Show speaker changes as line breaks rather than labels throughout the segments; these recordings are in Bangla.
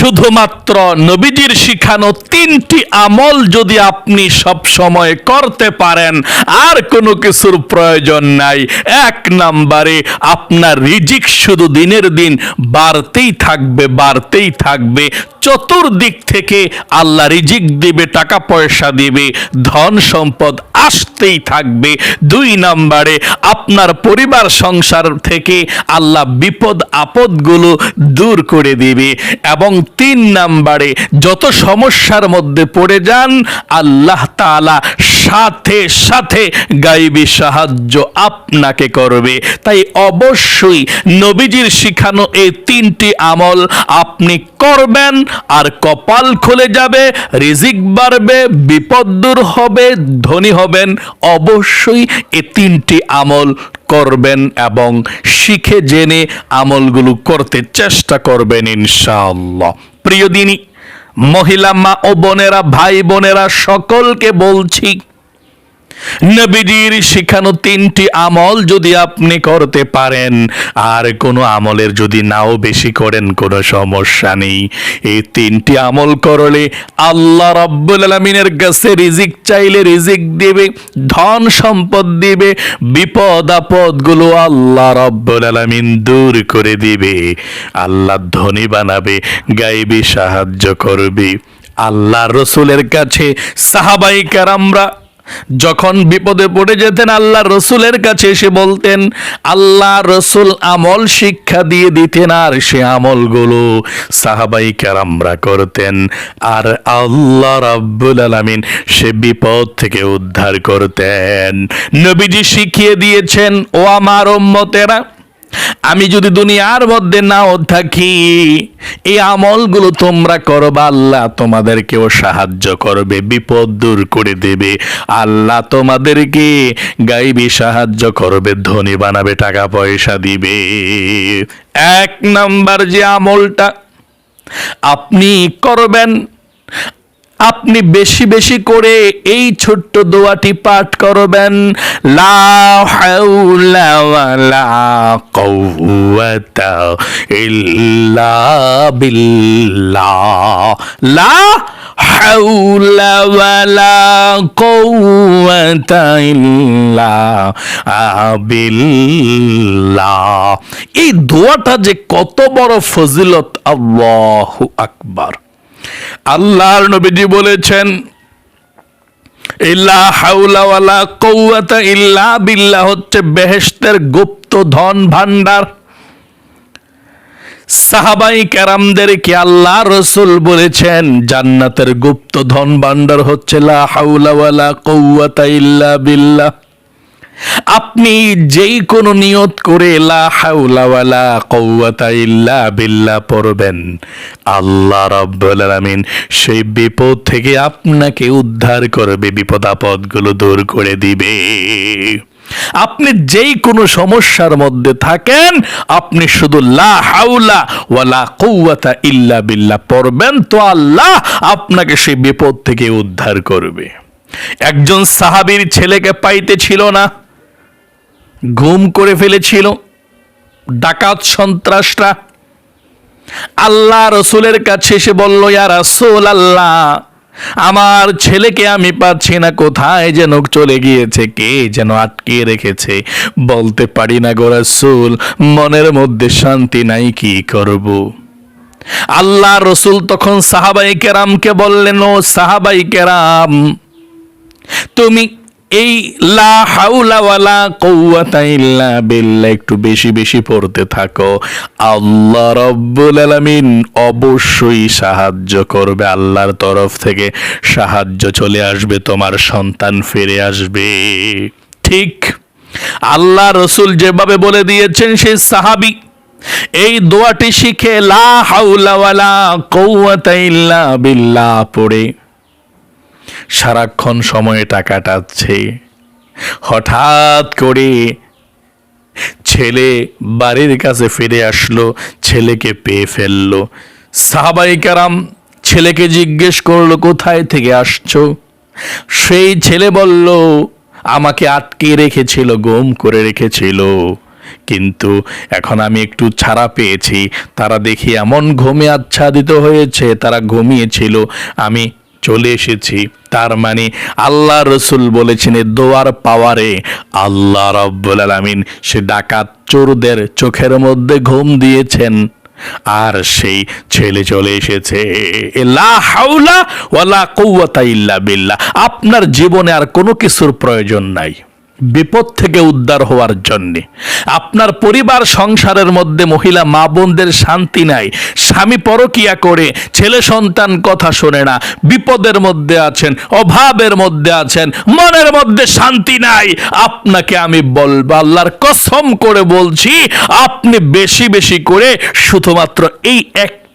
শুধুমাত্র নবীজির শিখানো তিনটি আমল যদি আপনি সব সময় করতে পারেন, আর কোনো কিছুর প্রয়োজন নাই। এক নাম্বারে আপনার রিজিক শুধু দিনের দিন বাড়তেই থাকবে বাড়তেই থাকবে। চতুর্দিক থেকে আল্লাহ রিজিক দিবে, টাকা পয়সা দিবে, ধন সম্পদ আসতেই থাকবে। দুই নাম্বারে, আপনার পরিবার সংসার থেকে আল্লাহ বিপদ আপদগুলো দূর করে দিবে। এবং তিন নাম্বারে, যত সমস্যার মধ্যে পড়ে যান, আল্লাহ তাআলা সাথে সাথে গাইবী সাহায্য আপনাকে করবে। তাই অবশ্যই নবীজির শিখানো এই তিনটি আমল আপনি করবেন আর কপাল খুলে যাবে, রিজিক বাড়বে, বিপদ দূর হবে, ধনী হবেন। অবশ্যই এই তিনটি আমল করবেন এবং শিখে জেনে আমলগুলো করতে চেষ্টা করবেন ইনশাআল্লাহ। প্রিয় দিনী, মহিলা মা ও বোনেরা, ভাই বোনেরা, সকলকে বলছি নবীজির শিখানো তিনটি আমল যদি আপনি করতে পারেন, আর কোনো আমলের যদি নাও বেশি করেন, কোনো সমস্যা নেই। এই তিনটি আমল করলে আল্লাহ রাব্বুল আলামিনের কাছে রিজিক চাইলে রিজিক দিবে, ধন সম্পদ দিবে, বিপদ আপদগুলো আল্লাহ রাব্বুল আলামিন দূর করে দিবে। আল্লাহ ধনী বানাবে, গাইবি সাহায্য করবে। আল্লাহ রসুলের কাছে সাহাবাই কারামরা যখন বিপদে পড়ে যেতেন, আল্লাহ রসুলের কাছে এসে বলতেন, আল্লাহ রসুল আমল শিক্ষা দিয়ে দিতেন আর সে আমলগুলো সাহাবাই কারামরা করতেন। আর আল্লাহ রাব্বুল আলমিন সে বিপদ থেকে উদ্ধার করতেন। নবীজি শিখিয়ে দিয়েছেন, ও আমার উম্মতেরা আমি যদি দুনিয়ার মধ্যে নাও থাকি, এই আমলগুলো তোমরা করবা, আল্লাহ তোমাদেরকেও সাহায্য করবে, বিপদ দূর করে দেবে। আল্লাহ তোমাদেরকে গাইবি সাহায্য করবে, ধনী বানাবে, টাকা পয়সা দিবে। এক নাম্বার যে আমলটা আপনি করবেন আপনি বেশি বেশি করে এই ছোট্ট দোয়াটি পাঠ করবেন। লা ইল্লা লা এই দোয়াটা যে কত বড় ফজিলত, আল্লাহু আকবার। আল্লাহর নবীজি বলেছেন ইল্লা হাউলা ওয়ালা কৌয়াতা ইল্লা বিল্লাহ হচ্ছে বেহেশতের গুপ্ত ধন ভান্ডার সাহাবাই কেরামদেরকে আল্লাহ রসুল বলেছেন, জান্নাতের গুপ্ত ধন ভান্ডার হচ্ছে লা হাউলা ওয়ালা কৌয়াতা ইল্লা বিল্লাহ আপনি যেই কোনো নিয়ত করে ইল্লা বিল্লাহ পড়বেন, আল্লাহ সেই বিপদ থেকে আপনাকে উদ্ধার করবে, বিপদ আপদগুলো দূর করে দিবে। আপনি যেই কোনো সমস্যার মধ্যে থাকেন, আপনি শুধু লা হাওলা ওয়ালা কওয়াতা ইল্লা বিল্লা পড়বেন, তো আল্লাহ আপনাকে সেই বিপদ থেকে উদ্ধার করবে। একজন সাহাবীর ছেলেকে পাইতে ছিল না। গুম করে ফেলেছিল। ডাকাত সন্ত্রাসরা। আল্লাহ রসুলের কাছে এসে বলল, ইয়া রাসূল আল্লাহ আমার ছেলেকে আমি পাচ্ছি না। কোথায় যেন চলে গিয়েছে? কে যেন আটকে রেখেছে? বলতে পারি না গো রাসূল, মনের মধ্যে শান্তি নাই, কি করব? আল্লাহ রসুল তখন সাহাবাই কেরামকে বললেন, ও সাহাবাই কেরাম, তুমি এই লা হাউলা ওয়ালা কওয়াতা ইল্লা বিল্লাহ, একটু বেশি বেশি পড়তে থাকো। আল্লাহ রব্বুল আলামিন অবশ্যই সাহায্য করবে, আল্লাহর তরফ থেকে সাহায্য চলে আসবে, তোমার সন্তান ফিরে আসবে। ঠিক আল্লাহ রসুল যেভাবে বলে দিয়েছেন, সেই সাহাবী এই দোয়াটি শিখে লা হাউলা ওয়ালা কওয়াতা ইল্লা বিল্লাহ পড়ে সারাক্ষণ সময়টা কাটাচ্ছে হঠাৎ করে ছেলে বাড়ির কাছে ফিরে আসলো, ছেলেকে পেয়ে ফেলল। সাহাবাই কারাম ছেলেকে জিজ্ঞেস করল, কোথায় থেকে আসছো? সেই ছেলে বলল, আমাকে আটকে রেখেছিল, গম করে রেখেছিল। কিন্তু এখন আমি একটু ছাড়া পেয়েছি। তারা দেখি এমন ঘুমে আচ্ছাদিত হয়েছে, তারা ঘুমিয়েছিল। আমি চলে এসেছি। তার মানে আল্লাহ রসুল বলেছেন দোয়ার পাওয়ারে আল্লাহ রব্বুল আলমিন সে ডাকাত চোরদের চোখের মধ্যে ঘুম দিয়েছেন আর সেই ছেলে চলে এসেছে। লা হাওলা ওয়ালা কুওয়াতা ইল্লা বিল্লাহ। আপনার জীবনে আর কোনো কিছুর প্রয়োজন নাই। বিপদ থেকে উদ্ধার হওয়ার জন্য। আপনার পরিবার, সংসারের মধ্যে মহিলা, মা বোনদের শান্তি নাই। স্বামী পরকিয়া করে, ছেলে সন্তান কথা শোনে না। বিপদের মধ্যে আছেন, অভাবের মধ্যে আছেন, মনের মধ্যে শান্তি নাই। আপনাকে আমি বলব, আল্লাহর কসম করে বলছি, আপনি বেশি বেশি করে শুধুমাত্র এই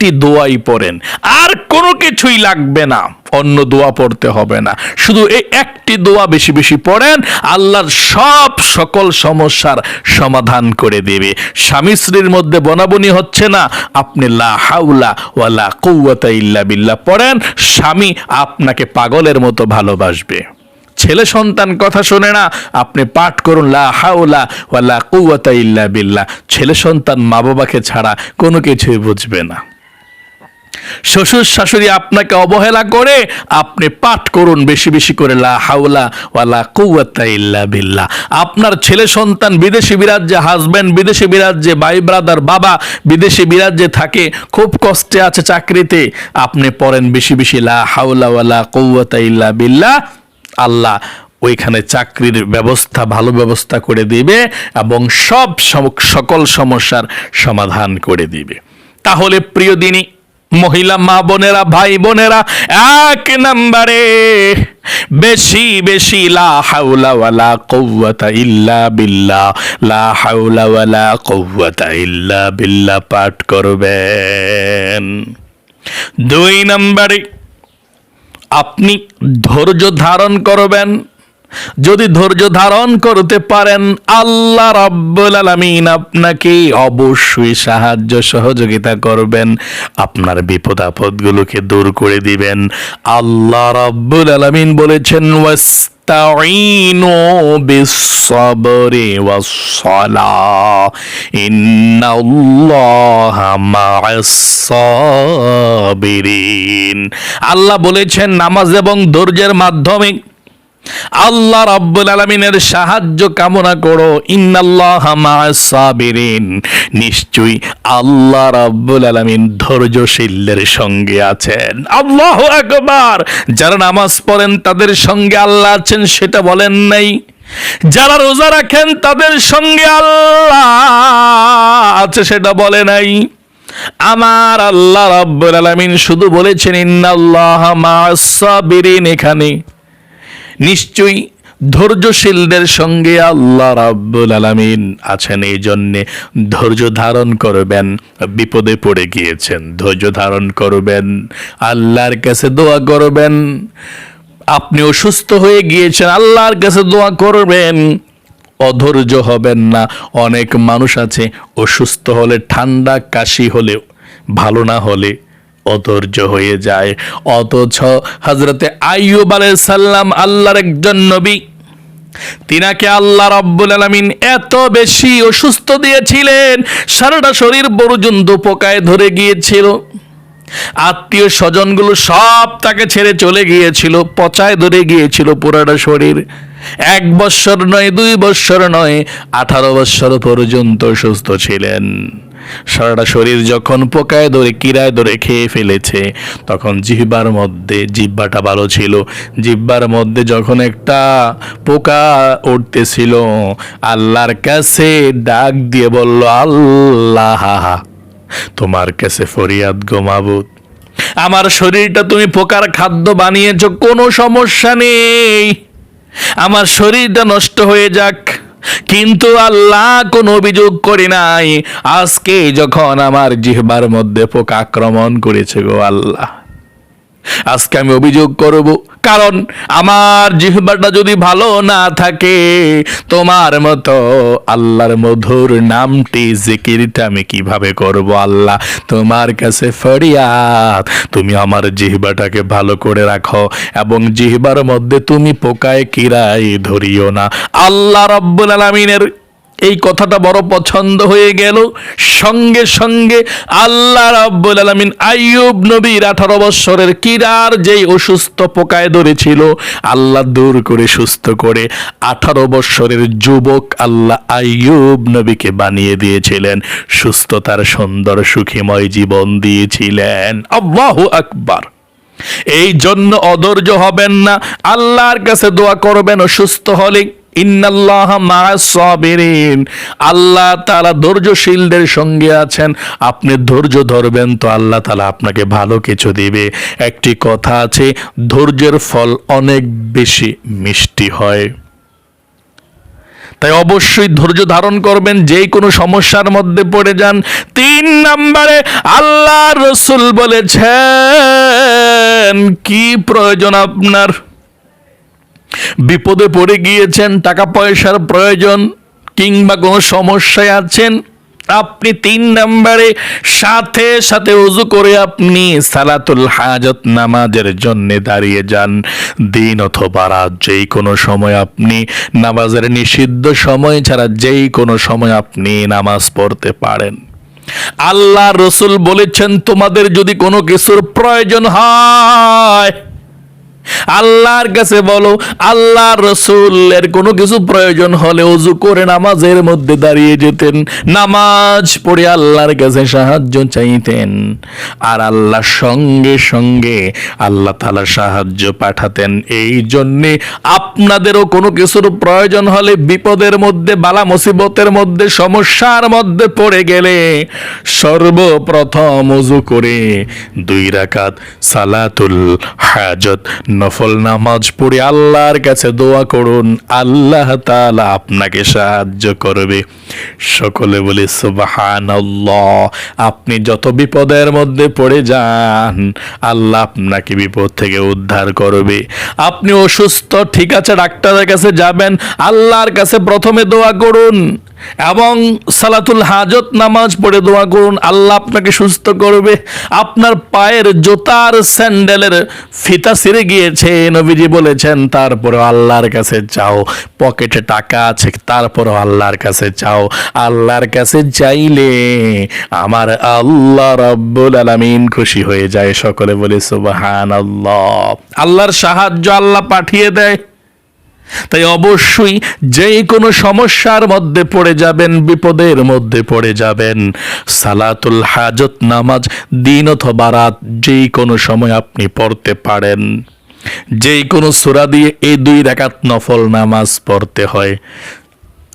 একটি দোয়াই পড়েন। আর কোনো কিছুই লাগবে না, অন্য দোয়া পড়তে হবে না। শুধু এই একটি দোয়া বেশি বেশি পড়েন, আল্লাহর সব সকল সমস্যার সমাধান করে দেবে। স্বামী স্ত্রীর মধ্যে বনাবনি হচ্ছে না, আপনি লা হাউলা ওয়ালা কৌয়াতা ইল্লা বিল্লাহ পড়েন, স্বামী আপনাকে পাগলের মতো ভালোবাসবে। ছেলে সন্তান কথা শোনে না, আপনি পাঠ করুন লা হাওলা ওয়ালা কুওয়াতা ইল্লা বিল্লাহ। ছেলে সন্তান মা বাবাকে ছাড়া কোনো কিছুই বুঝবে না। শ্বশুর শাশুড়ি আপনাকে অবহেলা করে আপনি পাঠ করুন বেশি বেশি করে, লা হাওলা ওয়ালা কুওয়াতা ইল্লা বিল্লাহ। আপনার ছেলে সন্তান বিদেশি বিরাজ্যে, হাজবেন্ড বিদেশি বিরাজ্যে, ভাই ব্রাদার, বাবা বিদেশি বিরাজ্যে থাকে, খুব কষ্টে আছে চাকরিতে, আপনি পড়েন বেশি বেশি, লা হাওলা ওয়ালা কুওয়াতা ইল্লা বিল্লাহ। আল্লাহ ওইখানে চাকরির ব্যবস্থা, ভালো ব্যবস্থা করে দিবে এবং সব সকল সমস্যার সমাধান করে দিবে। তাহলে প্রিয় দিনী মহিলা মা বোনেরা, ভাই বোনেরা, এক নম্বরে। বেশি বেশি, লা হাওলা ওয়ালা কওয়াতা ইল্লা বিল্লাহ। লা হাওলা ওয়ালা কওয়াতা ইল্লা বিল্লাহ পাঠ করবেন। দুই নম্বরে, আপনি ধৈর্য ধারণ করবেন। যদি ধৈর্য ধারণ করতে পারেন, আল্লাহ রাব্বুল আলামিন আপনাকে অবশ্যই সাহায্য সহযোগিতা করবেন। আপনার বিপদ আপদগুলোকে দূর করে দিবেন। আল্লাহ রাব্বুল আলামিন বলেছেন, ওয়াস্তাঈনু বিস-সাবরি ওয়াস-সালাহ। ইন্নাল্লাহা মা'আস-সাবিরিন। আল্লাহ বলেছেন, নামাজ এবং ধৈর্যের মাধ্যমে আল্লাহ রাব্বুল আলামিনের সাহায্য কামনা করো। ইন্নাল্লাহ সাবিরিন। নিশ্চয়ই আল্লাহ রাব্বুল আলামিন ধৈর্যশীলদের সঙ্গে আছেন। আল্লাহু আকবার। যারা নামাজ পড়েন তাদের সঙ্গে আল্লাহ আছেন, সেটা বলেন নাই। যারা রোজা রাখেন তাদের সঙ্গে আল্লাহ আছে, সেটা বলে নাই। আমার আল্লাহ রাব্বুল আলামিন শুধু বলেছেন, ইন্নাল্লাহ মা'আস সাবিরিন এখানে। নিশ্চয়ই ধৈর্যশীলদের সঙ্গে আল্লাহ রাব্বুল আলামিন আছেন এই জন্যে ধৈর্য ধারণ করবেন, বিপদে পড়ে গিয়েছেন। ধৈর্য ধারণ করবেন, আল্লাহর কাছে দোয়া করবেন, আপনি অসুস্থ হয়ে গিয়েছেন, আল্লাহর কাছে দোয়া করবেন। অধৈর্য হবেন না, অনেক মানুষ আছে অসুস্থ হলে, ঠান্ডা কাশি হলে, ভালো না হলে অধৈর্য হয়ে যায়। অথচ হজরতে আইয়ুব সালাম আল্লাহর একজন নবী, তিনাকে আল্লাহ রাব্বুল আলামিন এত বেশি অসুস্থ দিয়েছিলেন, সারাটা শরীর পর্যন্ত পোকায় ধরে গিয়েছিল। আত্মীয় স্বজনগুলো সব তাকে ছেড়ে চলে গিয়েছিল, পচায় ধরে গিয়েছিল পুরাটা শরীর। এক বৎসর নয়, দুই বৎসর নয়, আঠারো বৎসর পর্যন্ত সুস্থ ছিলেন। সারাটা শরীর যখন পোকায় ধরে, কিরায় ধরে খেয়ে ফেলেছে, তখন জিহ্বার মধ্যে জিহ্বাটা ভালো ছিল। জিহ্বার মধ্যে যখন একটা পোকা উঠতেছিল, আল্লাহর কাছে ডাক দিয়ে বলল, আল্লাহ, তোমার কাছে ফরিয়াদ গো মাবুদ। আমার শরীরটা তুমি পোকার খাদ্য বানিয়েছো, কোনো সমস্যা নেই। আমার শরীরটা নষ্ট হয়ে যাক। কিন্তু আল্লাহ কোন অভিযোগ করি নাই। আজকে যখন আমার জিহবার মধ্যে পোকা আক্রমণ করেছে গো আল্লাহ। আজকে আমি অভিযোগ করব, কারণ আমার জিহ্বাটা যদি ভালো না থাকে, তোমার মতো আল্লাহর মধুর নামটি জিকিরটা আমি কীভাবে করব আল্লাহ? তোমার কাছে ফরিয়াদ, তুমি আমার জিহ্বাটাকে ভালো করে রাখো, এবং জিহ্বার মধ্যে তুমি পোকায় কিরাই ধরিও না। আল্লাহ রব্বুল আলামিনের এই কথাটা বড় পছন্দ হয়ে গেল। সঙ্গে সঙ্গে আল্লাহ রাব্বুল আলামিন আইয়ুব নবীর আঠারো বৎসরের কিরার যেই অসুস্থ পোকায় ধরেছিল, আল্লাহ দূর করে, সুস্থ করে আঠারো বৎসরের যুবক আল্লাহ আইয়ুব নবীকে বানিয়ে দিয়েছিলেন, সুস্থতার সুন্দর সুখীময় জীবন দিয়েছিলেন। আল্লাহু আকবার। এই জন্য অধৈর্য হবেন না, আল্লাহর কাছে দোয়া করবেন অসুস্থ হলে ইন্নাল্লাহ সাবিরিন। আল্লাহ তাআলা ধৈর্যশীলদের সঙ্গে আছেন। আপনি ধৈর্য ধরবেন তো আল্লাহ তাআলা আপনাকে ভালো কিছু দিবে। একটি কথা আছে, ধৈর্যের ফল অনেক বেশি মিষ্টি হয়। তাই অবশ্যই ধৈর্য ধারণ করবেন, যেই কোনো সমস্যার মধ্যে পড়ে যান। তিন নম্বরে, আল্লাহ রসুল বলেছেন, কি প্রয়োজন আপনার? বিপদে পড়ে গিয়েছেন টাকা পয়সার প্রয়োজন কিংবা কোনো সমস্যায় আছেন, আপনি তিন নম্বরে সাথে সাথে উজু করে আপনি সালাতুল হাজত নামাজের জন্য দাঁড়িয়ে যান। দিন অথবা রাত যেই কোনো সময় আপনি নামাজের নিষিদ্ধ সময় ছাড়া যেই কোনো সময় আপনি নামাজ পড়তে পারেন। আল্লাহ রসুল বলেছেন, তোমাদের যদি কোনো কিছুর প্রয়োজন হয় আল্লাহর কাছে বলো আল্লাহ রসুলের কোনো কিছু প্রয়োজন হলে অজু করে নামাজের মধ্যে দাঁড়িয়ে যেতেন। নামাজ পড়ে আল্লাহর কাছে সাহায্য চাইতেন। আর আল্লাহ সঙ্গে সঙ্গে আল্লাহ তালা সাহায্য পাঠাতেন। এই জন্যে আপনাদেরও কোনো কিছুর প্রয়োজন হলে বিপদের মধ্যে, বালা মুসিবতের মধ্যে, সমস্যার মধ্যে পড়ে গেলে সর্বপ্রথম অজু করে দুই রাকাত সালাতুল হাজত নফল নামাজ পড়ে আল্লাহর কাছে দোয়া করুন, আল্লাহ তাআলা আপনাকে সাহায্য করবে। সকলে বলি, সুবহানাল্লাহ, আপনি যত বিপদের মধ্যে পড়ে যান, আল্লাহ আপনাকে বিপদ থেকে উদ্ধার করবে। আপনি অসুস্থ, ঠিক আছে, ডাক্তারের কাছে যাবেন, আল্লাহর কাছে প্রথমে দোয়া করুন। এবং সালাতুল হাজত নামাজ পড়ে দোয়া করুন, আল্লাহ আপনাকে সুস্থ করবে। আপনার পায়ের জোতার স্যান্ডেলের ফিতা ছিঁড়ে গিয়েছে, নবীজি বলেছেন তারপরে আল্লাহর কাছে চাও পকেটে টাকা আছে তারপরে আল্লাহর কাছে চাও আল্লাহর কাছে চাইলে আমার আল্লাহ রব্বুল আলামিন খুশি হয়ে যায়। সকলে বলে সুবহান আল্লাহ আল্লাহর সাহায্য আল্লাহ পাঠিয়ে দেয়। তাই অবশ্যই যে কোনো সমস্যার মধ্যে পড়ে যাবেন, বিপদের মধ্যে পড়ে যাবেন। সালাতুল হাজত নামাজ, দিন অথবা রাত, যেই কোনো সময় আপনি পড়তে পারেন। যে কোনো সূরা দিয়ে এই দুই রাকাত নফল নামাজ পড়তে হয়।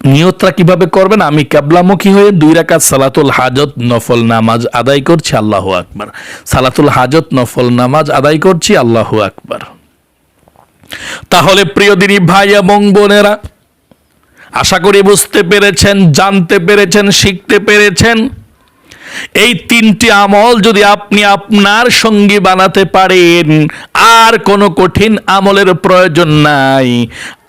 নিয়তটা কীভাবে করবেন? আমি ক্যাবলামুখী হয়ে দুই রাকাত সালাতুল হাজত নফল নামাজ আদায় করছি, আল্লাহ আকবার। সালাতুল হাজত নফল নামাজ আদায় করছি, আল্লাহু আকবার। তাহলে প্রিয় দিনী ভাই এবং বোনেরা, আশা করি বুঝতে পেরেছেন, জানতে পেরেছেন, শিখতে পেরেছেন। এই তিনটি আমল যদি আপনি আপনার সঙ্গী বানাতে পারেন, আর কোনো কঠিন আমলের প্রয়োজন নাই।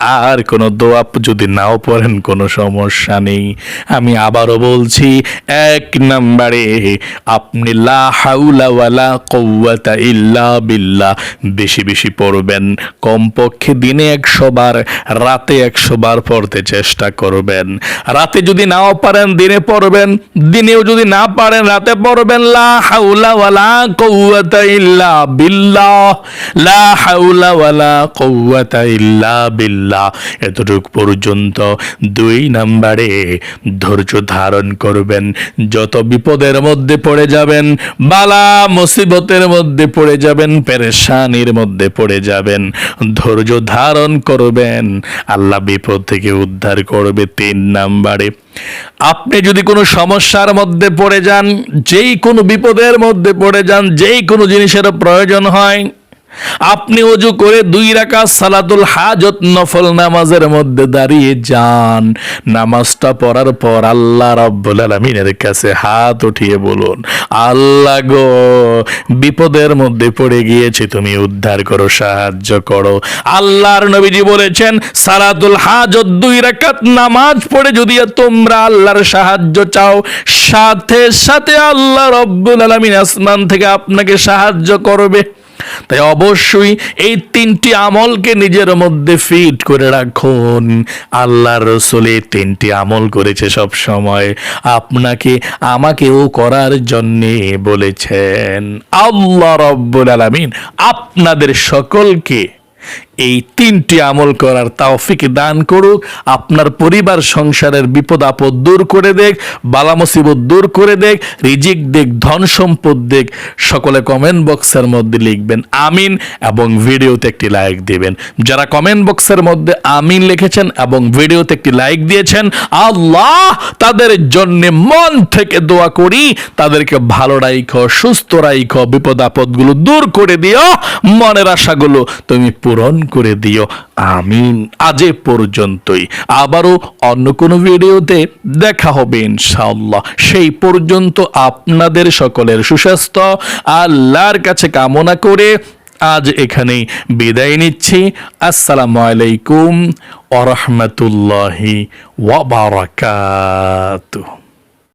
আর কোনো দোয়া যদি নাও পড়েন, কোনো সমস্যা নেই। আমি আবারও বলছি, এক নম্বরে, আপনি লা হাউলা ওয়ালা কওয়াতা ইল্লা বিল্লাহ। বেশি বেশি পড়বেন, কমপক্ষে দিনে একশো বার, রাতে একশো বার পড়তে চেষ্টা করবেন। রাতে যদি নাও পারেন, দিনে পড়বেন, দিনেও যদি না পারেন, রাতে পড়বেন, লা হাউলা ওয়ালা কওয়াতা ইল্লা বিল্লাহ। লা হাউলা ওয়ালা কওয়াতা ইল্লা বিল্লাহ। এতটুক পর্যন্ত দুই নাম্বারে ধৈর্য ধারণ করবেন। যত বিপদের মধ্যে পড়ে যাবেন, বালা মুসিবতের মধ্যে পড়ে যাবেন, পেরেশানির মধ্যে পড়ে যাবেন। ধৈর্য ধারণ করবেন, আল্লাহ বিপদ থেকে উদ্ধার করবে তিন নাম্বারে। আপনি যদি কোনো সমস্যার মধ্যে পড়ে যান, যেই কোনো বিপদের মধ্যে পড়ে যান, যেই কোনো জিনিসের প্রয়োজন হয় আপনি অজু করে দুই রাকা সালাতুল হাজত নফল নামাজের মধ্যে দাঁড়িয়ে যান। নামাজটা পড়ার পর আল্লাহ রাব্বুল আলামিনের কাছে হাত উঠিয়ে বলুন, আল্লাহ গো, বিপদের মধ্যে পড়ে গিয়েছি, তুমি উদ্ধার করো, সাহায্য করো। আল্লাহর নবীজি বলেছেন, সালাতুল হাজত দুই রাকাত নামাজ পড়ে যদি তোমরা আল্লাহর সাহায্য চাও, সাথে সাথে আল্লাহ রব্বুল আলামিন আসমান থেকে আপনাকে সাহায্য করবে। তাই অবশ্যই এই তিনটি আমলকে নিজের মধ্যে ফিট করে রাখুন। আল্লাহ রসুল এই তিনটি আমল করেছে সব সময়। আপনাকে আমাকেও করার জন্যে বলেছেন। আল্লাহ রব্বুল আলমিন আপনাদের সকলকে এই তিনটি আমল করার তাওফিক দান করুক। আপনার পরিবার, সংসারের বিপদ আপদ দূর করে দেখ, বালা মুসিবত দূর করে দেখ, রিজিক দেখ, ধন সম্পদ দেখ, সকলে কমেন্ট বক্সের মধ্যে লিখবেন আমিন এবং ভিডিওতে একটি লাইক দিবেন। যারা কমেন্ট বক্সের মধ্যে আমিন লিখেছেন এবং ভিডিওতে একটি লাইক দিয়েছেন, আল্লাহ তাদের জন্য মন থেকে দোয়া করি, তাদেরকে ভালো রাইখো, সুস্থ রাইখো, বিপদ আপদগুলো দূর করে দিও। মনের আশাগুলো তুমি পূরণ করে দিও। আমিন। আজ এ পর্যন্তই। আবারও অন্য কোনো ভিডিওতে দেখা হবে ইনশাআল্লাহ। সেই পর্যন্ত আপনাদের সকলের সুস্বাস্থ্য, আল্লাহর কাছে কামনা করে আজ এখানেই বিদায় নিচ্ছি। আসসালামু আলাইকুম ওরহমতুল্লাহি ওয়াবারাকাতুহ